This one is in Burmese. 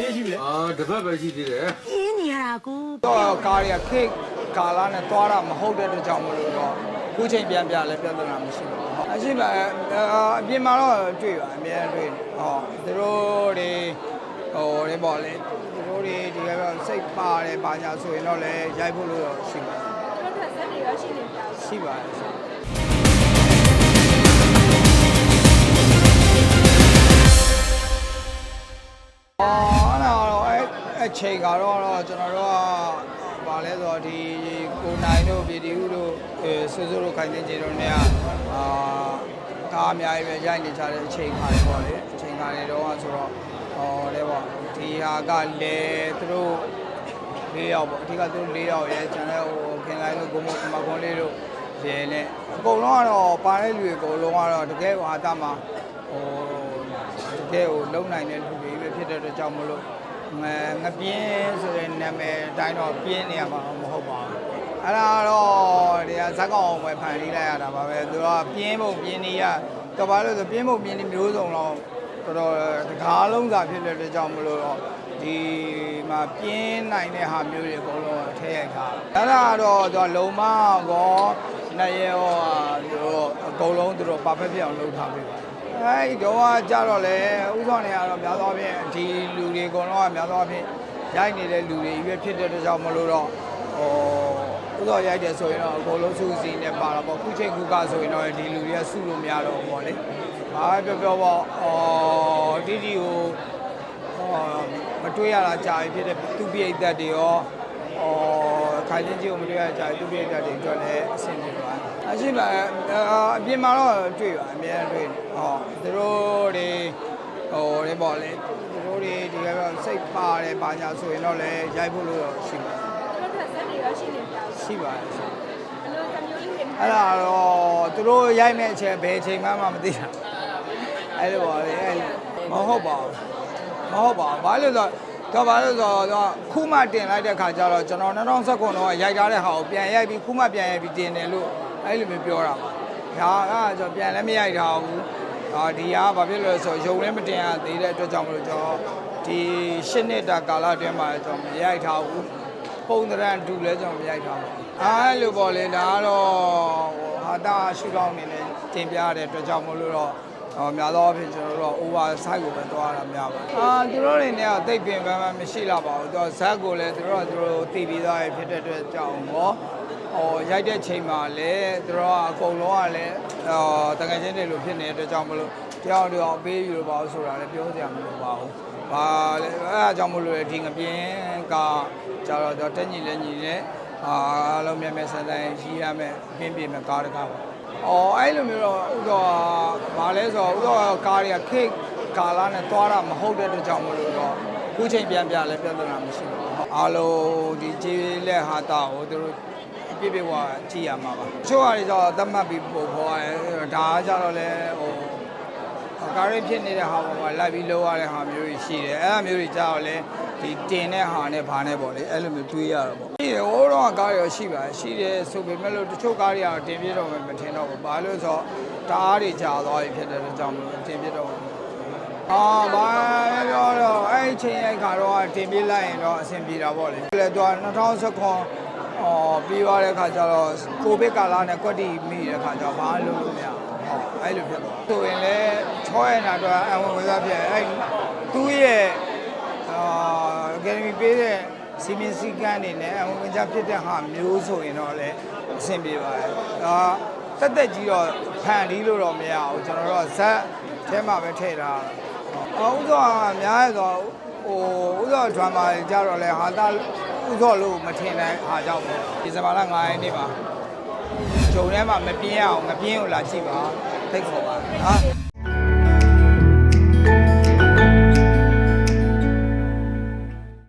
နေ့ရှိပြီလဲအာတစ်ပတ်ပဲရှိသေးတယ်အင်းနေရတာကိုတော့ကားတွေကခေတ်ကာလာနဲ့သွားတာမဟုတ်တဲ့အတွက်ကြောင့်မလို့တော့ခုချိန်ပြန်ပြလဲပြဿနာမရှိပါဘူး။အရှိပါအပြင်မှာတော့တွေ့ပါအများတွေ့ဟောသူတို့တွေဟိုတွေပေါ့လေသူတို့တွေဒီကတော့စိတ်ပါတယ်ပါညာဆိုရင်တော့လည်းရိုက်ဖို့လို့တော့ရှိပါတို့ကဇက်တွေရောရှိနေကြတယ်ရှိပါတယ် အဲ့အချိန်ကတော့တော့ကျွန်တော်တို့ကဗာလဲဆိုတော့ဒီကိုနိုင်တို့ဗီဒီယိုတို့အဲစိုးစိုးတို့ခိုင်နေကြတို့ ਨੇ ကအာကားအများကြီးပဲရိုက်နေကြတဲ့အချိန်ခါတွေပေါ့လေအချိန်ခါတွေတော့ဆိုတော့ဟောလဲပေါ့ဒီဟာကလေသူတို့၄ယောက်ပေါ့အဓိကသူတို့၄ယောက်ရဲကျန်တဲ့ဟိုခင်လိုက်တို့ဂုံမမကွန်လေးတို့ရဲနဲ့အကုန်လုံးကတော့ပါတဲ့လူတွေအကုန်လုံးကတော့တကယ်ဟာတာမှာဟိုတကယ်ဟိုလုံနိုင်တဲ့လူတွေပဲဖြစ်တဲ့အတွက်ကြောင့်မလို့ ငငပြင်းဆိုတဲ့နာမည်အတိုင်းတော့ပြင်းနေရမှာမဟုတ်ပါဘူးအဲ့ဒါတော့ဒီကဇက်ကောင်ပဲဖန်လေးလိုက်ရတာပါပဲသူကပြင်းဖို့ပြင်းနေရတော့ဘာလို့ဆိုပြင်းဖို့ပြင်းနေမျိုးစုံတော့တော်တော်တကားလုံးစာဖြစ်တဲ့အတွက်ကြောင့်မလို့တော့ဒီမှာပြင်းနိုင်တဲ့ဟာမျိုးတွေအကုန်လုံးအထည့်ရိုက်ထားအဲ့ဒါတော့သူကလုံမကောနှစ်ရဲရောသူတို့အကုန်လုံးသူတို့ perfect ဖြစ်အောင်လုပ်ထားပေးပါတယ် အဲဒီတော့ကကြတော့လေဥဆောင်နေရတော့များသောအားဖြင့်ဒီလူတွေအကုန်လုံးကများသောအားဖြင့်ရိုက်နေတဲ့လူတွေရွေးဖြစ်တဲ့အတွက်ကြောင့်မလို့တော့ဟိုဥဆောင်ရိုက်တယ်ဆိုရင်တော့အကုန်လုံးစုစည်းနေပါတော့ပေါ့ခုချိန်ခုကဆိုရင်တော့ဒီလူတွေကစုလို့မရတော့ဘူးပေါ့လေဘာပြောပြောပေါ့အော်တီတီကိုဟောမတွေ့ရတာကြာပြီဖြစ်တဲ့သူပြိတ်သက်တွေရောအော် ခိုင်ချင်းကြီးကိုမတွေ့ရတာကြာပြီသူပြိတ်သက်တွေအတွက်လည်းအဆင်ပြေသွားတယ်အရှိပါအပြင်မှာတော့တွေ့ပါအများတွေ့ဟောသူတို့တွေဟိုတွေပေါ့လေသူတို့တွေဒီကတော့စိတ်ပါတယ်ပါညာဆိုရင်တော့လည်းရိုက်ဖို့လို့တော့ရှိပါတယ်တို့ကဇက်တွေရောရှိနေကြတယ်ရှိပါတယ်ရှိပါတယ်ဘယ်လိုသမျိုးလေးတွေအဲ့ဒါတော့သူတို့ရိုက်မဲ့အချိန်ဘယ်အချိန်မှမမသိတာအဲ့လိုပါလေအဲ့မဟုတ်ပါဘူးမဟုတ်ပါဘူးဘာလို့လဲဆိုတော့ ဘာလို့လဲဆိုတော့ခုမှတင်လိုက်တဲ့ခါကျတော့ကျွန်တော်2019တော့ရိုက်ထားတဲ့ဟာကိုပြန်ရိုက်ပြီးခုမှပြန်ရိုက်ပြီးတင်တယ်လို့အဲ့လိုမျိုးပြောတာပါဒါကကျွန်တော်ပြန်လည်းမရိုက်ထားဘူးအာဒီဟာဘာဖြစ်လို့လဲဆိုတော့ရုံလည်းမတင်ရသေးတဲ့အတွက်ကြောင့်မလို့ကျွန်တော်ဒီ၈နှစ်တာကာလအတွင်းမှာကျွန်တော်မရိုက်ထားဘူးပုံသဏ္ဍာန်တူလဲကျွန်တော်မရိုက်ထားပါဘူး။အားလို့ပေါ့လေဒါကတော့ဟိုဟာတာရှူတောင်းနေနဲ့တင်ပြရတဲ့အတွက်ကြောင့်မလို့တော့ ဟောများသောအားဖြင့်ကျွန်တော်တို့က over site ကိုပဲသွားတာများပါတယ်။အာသူတို့တွေနဲ့တော့တိတ်ပင်ပန်းပန်းမရှိလာပါဘူး။သူဇက်ကိုလည်းသူတို့ကသူတို့တည်ပြီးသားရဖြစ်တဲ့အတွက်ကြောင့်ဟောဟောရိုက်တဲ့ချိန်မှာလည်းသူတို့ကအကုန်လုံးကလည်းဟောတကယ်ချင်းတွေလိုဖြစ်နေတဲ့အတွက်ကြောင့်မလို့တရားတော်အောင်ပေးယူလို့ပါလို့ဆိုတာလည်းပြောစရာမလိုပါဘူး။ဘာလဲအဲအကြောင်းမလို့လေဒီငပြင်းကကြတော့တော့တက်ညီလဲညီလဲအာအလုံးမြဲမြဲဆန်းဆန်းရှိရမယ်ပြင်းပြင်းမဲ့ကားတကားပါ။ အော်အဲ့လိုမျိုးတော့ဥတော့ဘာလဲဆိုတော့ဥတော့ကားတွေကခေတ်ကာလာနဲ့သွားတာမဟုတ်တဲ့အတွက်ကြောင့်မလို့တော့ခုချိန်ပြန်ပြလဲပြဿနာမရှိပါဘူး။အားလုံးဒီခြေလက်ဟာတာကိုသူတို့ပြည့်ပြည့်ဝကြည့်ရမှာပါ။ချို့ဟာတွေတော့သတ်မှတ်ပြီးပို့ခေါ်ရတယ်ဒါကကြတော့လဲဟို ကားရင်းဖြစ်နေတဲ့ဟာပေါ်မှာလိုက်ပြီးလောက်ရတဲ့ဟာမျိုးတွေရှိတယ်အဲ့ဒါမျိုးတွေကြောက်လဲဒီတင်တဲ့ဟာနဲ့ဘာနဲ့ပေါ့လေအဲ့လိုမျိုးတွေးရတော့ပေါ့ရှိတယ်ဟိုတော့ကားရောရှိပါတယ်ရှိတယ်ဆိုပေမဲ့လို့တချို့ကားတွေကတော့တင်ပြတော့မထင်တော့ဘူးဘာလို့ဆိုတော့တအားတွေကြာသွားပြီဖြစ်တဲ့အတွက်ကြောင့်မလို့တင်ပြတော့ဘူးအာဘာပြောတော့အဲ့ဒီချိန်ရိုက်ခါတော့တင်ပြလိုက်ရင်တော့အဆင်ပြေတာပေါ့လေလေတော့2019အော်ပြီးသွားတဲ့ခါကျတော့ကိုဗစ်ကာလနဲ့ကွက်တီမိတဲ့ခါကျတော့ဘာလို့လို့မရဘူးဟုတ် အဲ့လိုဖြစ်သွားဆိုရင်လည်းချောရနာတော့အဝင်ဝင်စားဖြစ်အဲ့သူ့ရဲ့အာအကယ်ဒမီပေးတဲ့စီမင်းစည်းကမ်းတွေနဲ့အဝင်ဝင်စားဖြစ်တဲ့ဟာမျိုးဆိုရင်တော့လည်းအဆင်ပြေပါတယ်ဒါတက်တက်ကြီးတော့ဖန်ဒီလို့တော့မရဘူးကျွန်တော်တို့ကဇက်ထဲမှာပဲထည့်ထားတာအော်ဥသောအများရဆိုဟိုဥသောဒရမာတွေကြတော့လဲဟာတာဥသောလို့မထင်တဲ့ဟာကြောင့်ပေါ့ဒီဇင်ဘာလ9ရက်နေ့မှာ ဂျုံထဲမှာမပြင်းအောင်မပြင်းကိုလာကြည့်ပါသိခေါ်ပါဟာ